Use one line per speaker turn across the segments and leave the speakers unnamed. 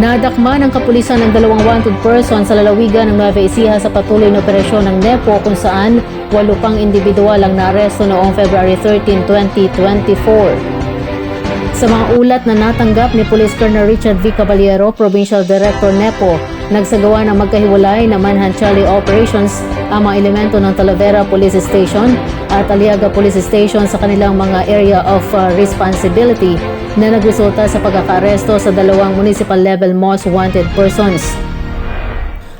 Nadakma ng kapulisan ng dalawang wanted person sa lalawigan ng Nueva Ecija sa patuloy na operasyon ng NEPO kung saan walo pang individual ang naaresto noong February 13, 2024. Sa mga ulat na natanggap ni Police Colonel Richard V. Caballero, Provincial Director NEPO, nagsagawa ng magkahiwalay na Manhunt Charlie Operations ang mga elemento ng Talavera Police Station at Aliaga Police Station sa kanilang mga area of uh, responsibility na nagresulta sa pagkakaaresto sa dalawang municipal level most wanted persons.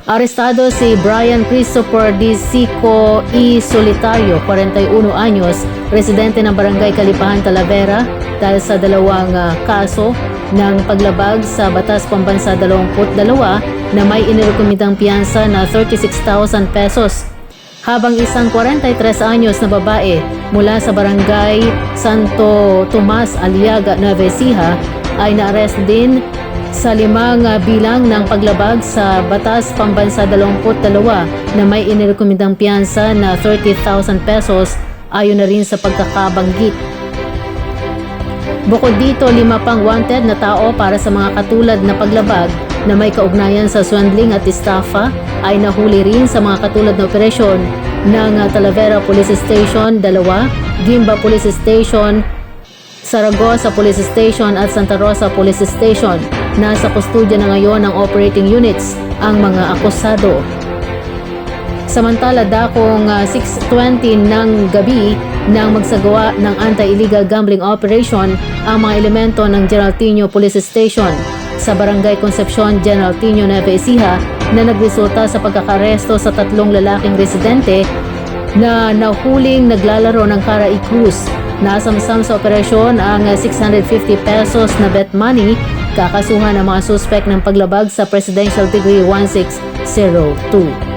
Arestado si Brian Christopher D. Sico E. Solitario, 41 anyos, residente ng Barangay Kalipahan, Talavera, dahil sa dalawang ah, kaso ng paglabag sa Batas Pambansa 22 na may inirekomendang piyansa na 36,000 pesos habang isang 43 anyos na babae mula sa barangay Santo Tomas, Aliaga, Nueva Ecija ay naarest din sa limang ah, bilang ng paglabag sa Batas Pambansa 22 na may inirekomendang piyansa na 30,000 pesos ayon na rin sa pagkakabanggit. Bukod dito, lima pang wanted na tao para sa mga katulad na paglabag na may kaugnayan sa swindling at estafa ay nahuli rin sa mga katulad na operasyon ng uh, Talavera Police Station 2, Gimba Police Station, Saragossa Police Station at Santa Rosa Police Station. Nasa kustudya na ngayon ng operating units ang mga akusado. Samantala dakong ah, 6.20 ng gabi nang magsagawa ng anti-illegal gambling operation ang mga elemento ng General Tino Police Station sa Barangay Concepcion, General Tino, Nueva Ecija na nagresulta sa pagkakaresto sa tatlong lalaking residente na nahuling naglalaro ng Cara Cruz. Nasamsam sa operasyon ang ah, 650 pesos na bet money kakasuhan ng mga suspect ng paglabag sa Presidential Degree 1602.